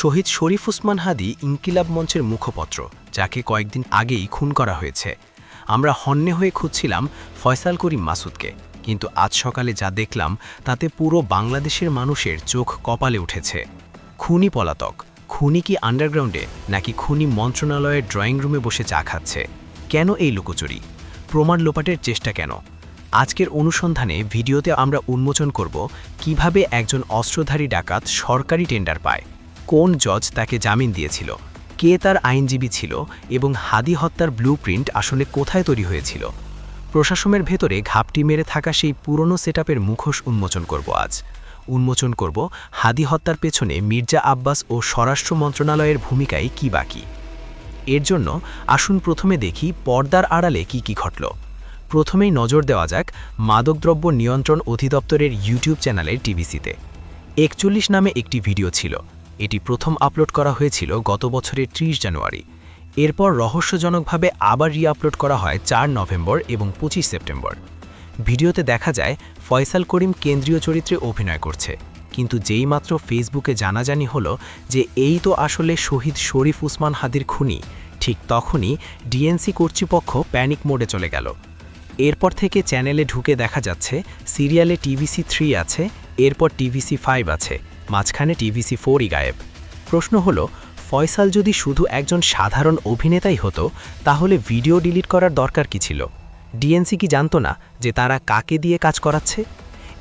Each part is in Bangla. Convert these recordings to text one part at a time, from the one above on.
শহীদ শরীফ উসমান হাদি ইনকিলাব মঞ্চের মুখপত্র, যাকে কয়েকদিন আগেই খুন করা হয়েছে। আমরা হন্যে হয়ে খুঁজছিলাম ফয়সাল করিম মাসুদকে, কিন্তু আজ সকালে যা দেখলাম, তাতে পুরো বাংলাদেশের মানুষের চোখ কপালে উঠেছে। খুনি পলাতক, খুনি কি আন্ডারগ্রাউন্ডে নাকি খুনি মন্ত্রণালয়ের ড্রয়িং রুমে বসে চা খাচ্ছে? কেন এই লুকোচুরি? প্রমাণ লোপাটের চেষ্টা কেন? আজকের অনুসন্ধানে ভিডিওতে আমরা উন্মোচন করব কীভাবে একজন অস্ত্রধারী ডাকাত সরকারি টেন্ডার পায়। কোন জজ তাকে জামিন দিয়েছিল? কে তার আইনজীবী ছিল? এবং হাদি হত্যার ব্লুপ্রিন্ট আসলে কোথায় তৈরি হয়েছিল? প্রশাসনের ভেতরে ঘাপটি মেরে থাকা সেই পুরনো সেটআপের মুখোশ উন্মোচন করব আজ। উন্মোচন করব হাদি হত্যার পেছনে মির্জা আব্বাস ও স্বরাষ্ট্র মন্ত্রণালয়ের ভূমিকায় কি বাকি এর জন্য আসুন প্রথমে দেখি পর্দার আড়ালে কি কি ঘটল। প্রথমেই নজর দেওয়া যাক মাদকদ্রব্য নিয়ন্ত্রণ অধিদপ্তরের ইউটিউব চ্যানেলের টিভিসিতে। একচল্লিশ নামে একটি ভিডিও ছিল। এটি প্রথম আপলোড করা হয়েছিল গত বছরের ৩০ জানুয়ারি। এরপর রহস্যজনকভাবে আবার রিআপলোড করা হয় চার নভেম্বর এবং ২৫ সেপ্টেম্বর। ভিডিওতে দেখা যায়, ফয়সাল করিম কেন্দ্রীয় চরিত্রে অভিনয় করছে। কিন্তু যেই মাত্র ফেসবুকে জানাজানি হলো যে এই তো আসলে শহীদ শরীফ উসমান হাদির খুনি, ঠিক তখনই ডিএনসি কর্তৃপক্ষ প্যানিক মোডে চলে গেল। এরপর থেকে চ্যানেলে ঢুকে দেখা যাচ্ছে, সিরিয়ালে টিভিসি থ্রি আছে, এরপর টিভিসি ফাইভ আছে। মাঝখানে টিভিসি ফোরই গায়েব। প্রশ্ন হলো, ফয়সাল যদি শুধু একজন সাধারণ অভিনেতাই হতো, তাহলে ভিডিও ডিলিট করার দরকার কি ছিল? ডিএনসি কি জানতো না যে তারা কাকে দিয়ে কাজ করাচ্ছে?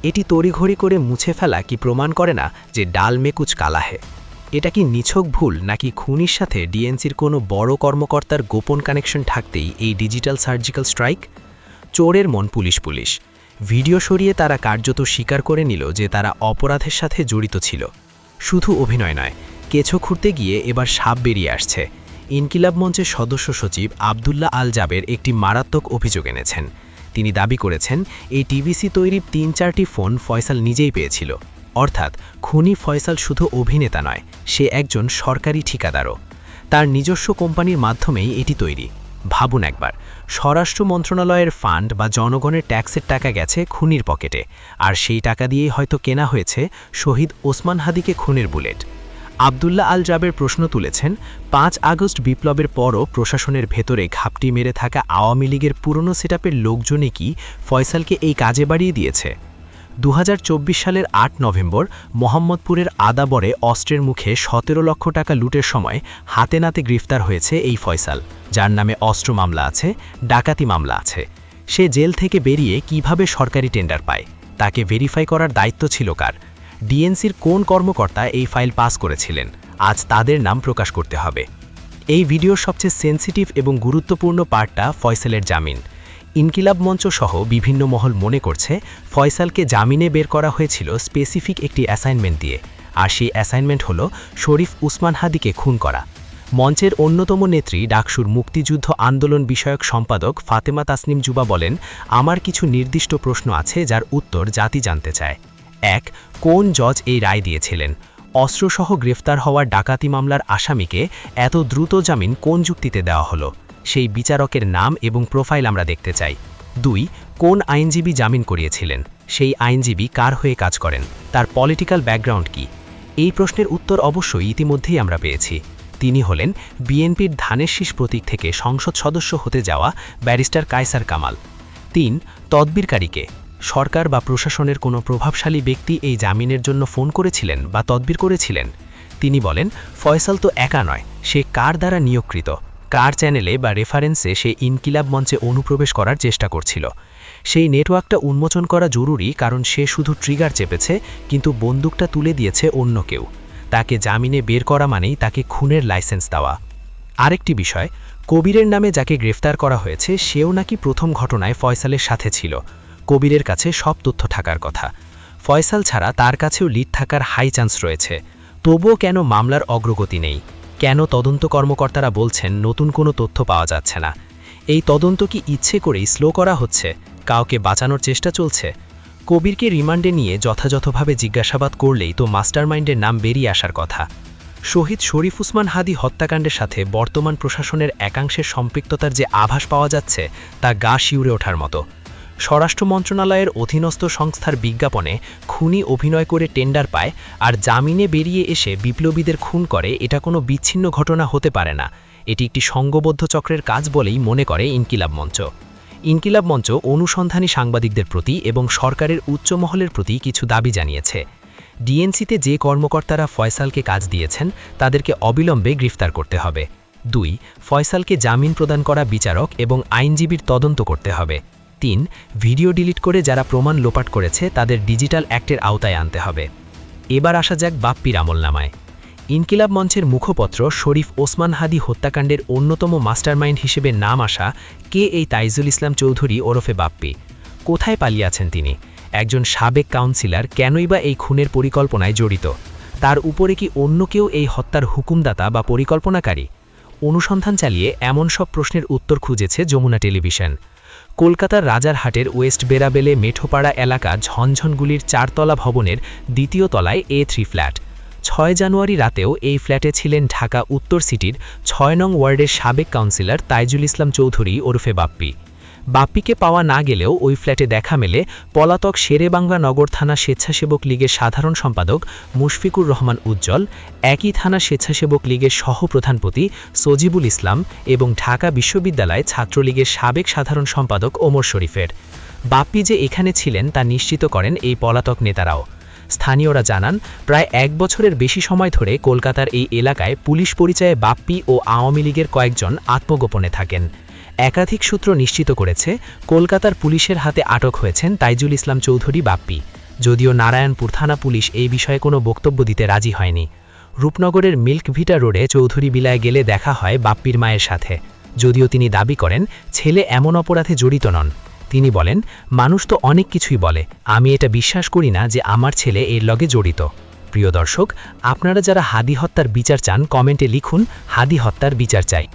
এটি তড়িঘড়ি করে মুছে ফেলা কি প্রমাণ করে না যে ডাল মেকুচ কালাহে? এটা কি নিছক ভুল নাকি খুনির সাথে ডিএনসির কোনো বড় কর্মকর্তার গোপন কানেকশন থাকতেই এই ডিজিটাল সার্জিক্যাল স্ট্রাইক? চোরের মন পুলিশ পুলিশ। ভিডিও সরিয়ে তারা কার্যত স্বীকার করে নিল যে তারা অপরাধের সাথে জড়িত ছিল। শুধু অভিনয় নয় কেছো খুঁড়তে গিয়ে এবার সাপ বেরিয়ে আসছে। ইনকিলাব মঞ্চের সদস্য সচিব আবদুল্লাহ আল জাবের একটি মারাত্মক অভিযোগ এনেছেন। তিনি দাবি করেছেন, এই টিভিসি তৈরির তিন চারটি ফোন ফয়সাল নিজেই পেয়েছিল। অর্থাৎ খুনি ফয়সাল শুধু অভিনেতা নয়, সে একজন সরকারি ঠিকাদারও। তার নিজস্ব কোম্পানির মাধ্যমেই এটি তৈরি। ভাবুন একবার। স্বরাষ্ট্র মন্ত্রণালয়ের ফান্ড বা জনগণের ট্যাক্সের টাকা গেছে খুনির পকেটে। আর সেই টাকা দিয়েই হয়তো কেনা হয়েছে শহীদ ওসমান হাদিকে খুনের বুলেট। আবদুল্লাহ আল জাবের প্রশ্ন তুলেছেন, পাঁচ আগস্ট বিপ্লবের পরও প্রশাসনের ভেতরে ঘাপটি মেরে থাকা আওয়ামী লীগের পুরনো সেটআপের লোকজনে কি ফয়সালকে এই কাজে বাড়িয়ে দিয়েছে? দু হাজার চব্বিশ সালের আট নভেম্বর মোহাম্মদপুরের আদাবরে অস্ত্রের মুখে সতেরো লক্ষ টাকা লুটের সময় হাতে নাতে গ্রেফতার হয়েছে এই ফয়সাল, যার নামে অস্ত্র মামলা আছে, ডাকাতি মামলা আছে। সে জেল থেকে বেরিয়ে কীভাবে সরকারি টেন্ডার পায়, তাকে ভেরিফাই করার দায়িত্ব ছিল কার? ডিএনসির কোন কর্মকর্তা এই ফাইল পাস করেছিলেন? আজ তাদের নাম প্রকাশ করতে হবে। এই ভিডিওর সবচেয়ে সেন্সিটিভ এবং গুরুত্বপূর্ণ পার্টটা ফয়সালের জামিন। ইনকিলাব মঞ্চ সহ বিভিন্ন মহল মনে করছে, ফয়সালকে জামিনে বের করা হয়েছিল স্পেসিফিক একটি অ্যাসাইনমেন্ট দিয়ে, আর সেই অ্যাসাইনমেন্ট হল শরীফ উসমান হাদিকে খুন করা। মঞ্চের অন্যতম নেত্রী ডাকসুর মুক্তিযুদ্ধ আন্দোলন বিষয়ক সম্পাদক ফাতেমা তাসনিম জুবা বলেন, আমার কিছু নির্দিষ্ট প্রশ্ন আছে যার উত্তর জাতি জানতে চায়। এক, কোন জজ এই রায় দিয়েছিলেন? অস্ত্রসহ গ্রেফতার হওয়ার ডাকাতি মামলার আসামিকে এত দ্রুত জামিন কোন যুক্তিতে দেওয়া হলো? সেই বিচারকের নাম এবং প্রোফাইল আমরা দেখতে চাই। দুই, কোন আইনজীবী জামিন করিয়েছিলেন? সেই আইনজীবী কার হয়ে কাজ করেন? তার পলিটিক্যাল ব্যাকগ্রাউন্ড কি? এই প্রশ্নের উত্তর অবশ্যই ইতিমধ্যেই আমরা পেয়েছি। তিনি হলেন বিএনপির ধানের শীষ প্রতীক থেকে সংসদ সদস্য হতে যাওয়া ব্যারিস্টার কায়সার কামাল। তিন তদবিরকারীকে সরকার বা প্রশাসনের কোনো প্রভাবশালী ব্যক্তি এই জামিনের জন্য ফোন করেছিলেন বা তদবির করেছিলেন? তিনি বলেন, ফয়সাল তো একা নয়, সে কার দ্বারা নিয়োগকৃত? কার চ্যানেলে বা রেফারেন্সে সে ইনকিলাব মঞ্চে অনুপ্রবেশ করার চেষ্টা করছিল। সেই নেটওয়ার্কটা উন্মোচন করা জরুরি কারণ সে শুধু ট্রিগার চেপেছে, কিন্তু বন্দুকটা তুলে দিয়েছে অন্য কেউ। তাকে জামিনে বের করা মানেই তাকে খুনের লাইসেন্স দেওয়া। আরেকটি বিষয়, কবিরের নামে যাকে গ্রেফতার করা হয়েছে, সেও নাকি প্রথম ঘটনায় ফয়সালের সাথে ছিল। কবিরের কাছে সব তথ্য থাকার কথা। ফয়সাল ছাড়া তার কাছেও লিড থাকার হাই চান্স রয়েছে। তবুও কেন মামলার অগ্রগতি নেই? কেন তদন্ত কর্মকর্তারা বলছেন নতুন কোনো তথ্য পাওয়া যাচ্ছে না। এই তদন্ত কি ইচ্ছে করেই স্লো করা হচ্ছে, কাউকে বাঁচানোর চেষ্টা চলছে। কবিরকে রিমান্ডে নিয়ে যথাযথভাবে জিজ্ঞাসাবাদ করলেই তো মাস্টারমাইন্ডের নাম বেরিয়ে আসার কথা। শহীদ শরীফ উসমান হাদি হত্যাকাণ্ডের সাথে বর্তমান প্রশাসনের একাংশের সম্পৃক্ততার যে আভাস পাওয়া যাচ্ছে, তা গা শিউরে ওঠার মতো। স্বরাষ্ট্র মন্ত্রণালয়ের অধীনস্থ সংস্থার বিজ্ঞাপনে খুনি অভিনয় করে টেন্ডার পায় আর জামিনে বেরিয়ে এসে বিপ্লবীদের খুন করে এটা কোনো বিচ্ছিন্ন ঘটনা হতে পারে না। এটি একটি সংঘবদ্ধ চক্রের কাজ বলেই মনে করে ইনকিলাব মঞ্চ। ইনকিলাব মঞ্চ অনুসন্ধানী সাংবাদিকদের প্রতি এবং সরকারের উচ্চ মহলের প্রতি কিছু দাবি জানিয়েছে। ডিএনসিতে যে কর্মকর্তারা ফয়সালকে কাজ দিয়েছেন, তাদেরকে অবিলম্বে গ্রেফতার করতে হবে। দুই, ফয়সালকে জামিন প্রদান করা বিচারক এবং আইনজীবীর তদন্ত করতে হবে। তিন ভিডিও ডিলিট করে যারা প্রমাণ লোপাট করেছে তাদের ডিজিটাল অ্যাক্টের আওতায় আনতে হবে। এবার আসা যাক বাপ্পির আমলনামায়। ইনকিলাব মঞ্চের মুখপত্র শরীফ ওসমান হাদি হত্যাকাণ্ডের অন্যতম মাস্টারমাইন্ড হিসেবে নাম আসা কে এই তাইজুল ইসলাম চৌধুরী ওরফে বাপ্পি। কোথায় পালিয়ে আছেন তিনি? একজন সাবেক কাউন্সিলর কেনই বা এই খুনের পরিকল্পনায় জড়িত? তার উপরে কি অন্য কেউ এই হত্যার হুকুমদাতা বা পরিকল্পনাকারী? অনুসন্ধান চালিয়ে এমন সব প্রশ্নের উত্তর খুঁজেছে যমুনা টেলিভিশন। কলকাতার রাজারহাটের ওয়েস্ট বেরাবেলে মেঠোপাড়া এলাকা ঝনঝনগুলির চারতলা ভবনের দ্বিতীয় তলায় এ থ্রি ফ্ল্যাট। ছয় জানুয়ারি রাতেও এই ফ্ল্যাটে ছিলেন ঢাকা উত্তর সিটির ছয় নং ওয়ার্ডের সাবেক কাউন্সিলর তাইজুল ইসলাম চৌধুরী ওরফে বাপ্পি। বাপ্পিকে পাওয়া না গেলেও ওই ফ্ল্যাটে দেখা মেলে পলাতক শেরেবাংলা নগর থানা স্বেচ্ছাসেবক লীগের সাধারণ সম্পাদক মুশফিকুর রহমান উজ্জ্বল, একই থানা স্বেচ্ছাসেবক লীগের সহপ্রধানপতি সজিবুল ইসলাম এবং ঢাকা বিশ্ববিদ্যালয় ছাত্রলীগের সাবেক সাধারণ সম্পাদক ওমর শরীফের। বাপ্পি যে এখানে ছিলেন তা নিশ্চিত করেন এই পলাতক নেতারাও। স্থানীয়রা জানান, প্রায় এক বছরের বেশি সময় ধরে কলকাতার এই এলাকায় পুলিশ পরিচয়ে বাপ্পি ও আওয়ামী লীগের কয়েকজন আত্মগোপনে থাকেন। একাধিক সূত্র নিশ্চিত করেছে, কলকাতার পুলিশের হাতে আটক হয়েছেন তাইজুল ইসলাম চৌধুরী বাপ্পি। যদিও নারায়ণপুর থানা পুলিশ এই বিষয়ে কোনো বক্তব্য দিতে রাজি হয়নি। রূপনগরের মিল্ক ভিটা রোডে চৌধুরী বিলায় গেলে দেখা হয় বাপ্পির মায়ের সাথে। যদিও তিনি দাবি করেন, ছেলে এমন অপরাধে জড়িত নন। তিনি বলেন, মানুষ তো অনেক কিছুই বলে। আমি এটা বিশ্বাস করি না যে আমার ছেলে এর লগে জড়িত। প্রিয় দর্শক, আপনারা যারা হাদি হত্যার বিচার চান, কমেন্টে লিখুন, হাদি হত্যার বিচার চাই।